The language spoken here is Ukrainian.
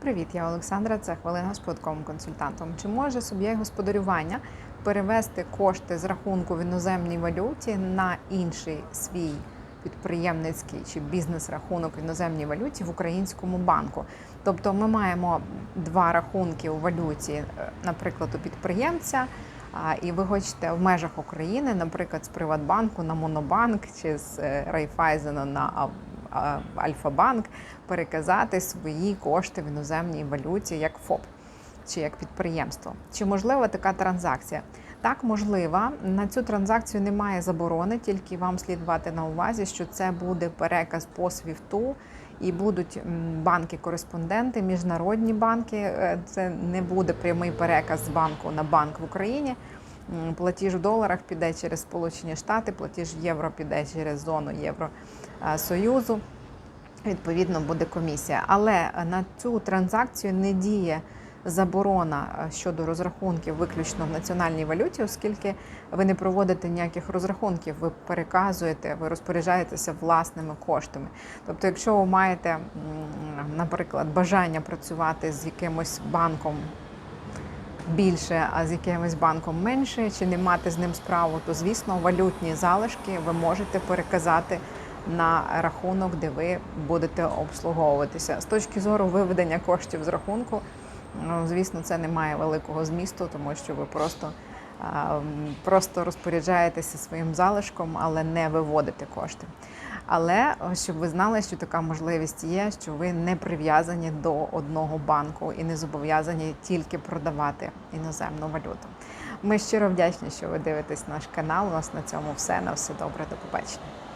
Привіт, я Олександра. Це хвилина з податковим консультантом. Чи може суб'єкт господарювання перевести кошти з рахунку в іноземній валюті на інший свій підприємницький чи бізнес-рахунок в іноземній валюті в українському банку? Тобто, ми маємо два рахунки у валюті, е, наприклад, у підприємця. І ви хочете в межах України, наприклад, з Приватбанку на Монобанк чи з е, Райфайзену на Альфа-банк переказати свої кошти в іноземній валюті як ФОП чи як підприємство. Чи можлива така транзакція? Так, можлива. На цю транзакцію немає заборони, тільки вам слід мати на увазі, що це буде переказ по СВІФТу, і будуть банки-кореспонденти, міжнародні банки. Е, Це не буде прямий переказ з банку на банк в Україні. Платіж в доларах піде через Сполучені Штати, платіж в євро піде через зону Євросоюзу. Відповідно, буде комісія. Але на цю транзакцію не діє заборона е, щодо розрахунків виключно в національній валюті, оскільки ви не проводите ніяких розрахунків, ви переказуєте, ви розпоряджаєтеся власними коштами. Тобто, якщо ви маєте, наприклад, бажання працювати з якимось банком більше, а з якимось банком менше, чи не мати з ним справу, то звісно валютні залишки ви можете переказати на рахунок, де ви будете обслуговуватися. З точки зору виведення коштів з рахунку, ну, звісно, це не має великого змісту, тому що ви просто. Просто розпоряджаєтеся своїм залишком, але не виводите кошти. Але щоб ви знали, що така можливість є, що ви не прив'язані до одного банку і не зобов'язані тільки продавати іноземну валюту. Ми щиро вдячні, що ви дивитесь наш канал. У нас на цьому все. На все добре, до побачення.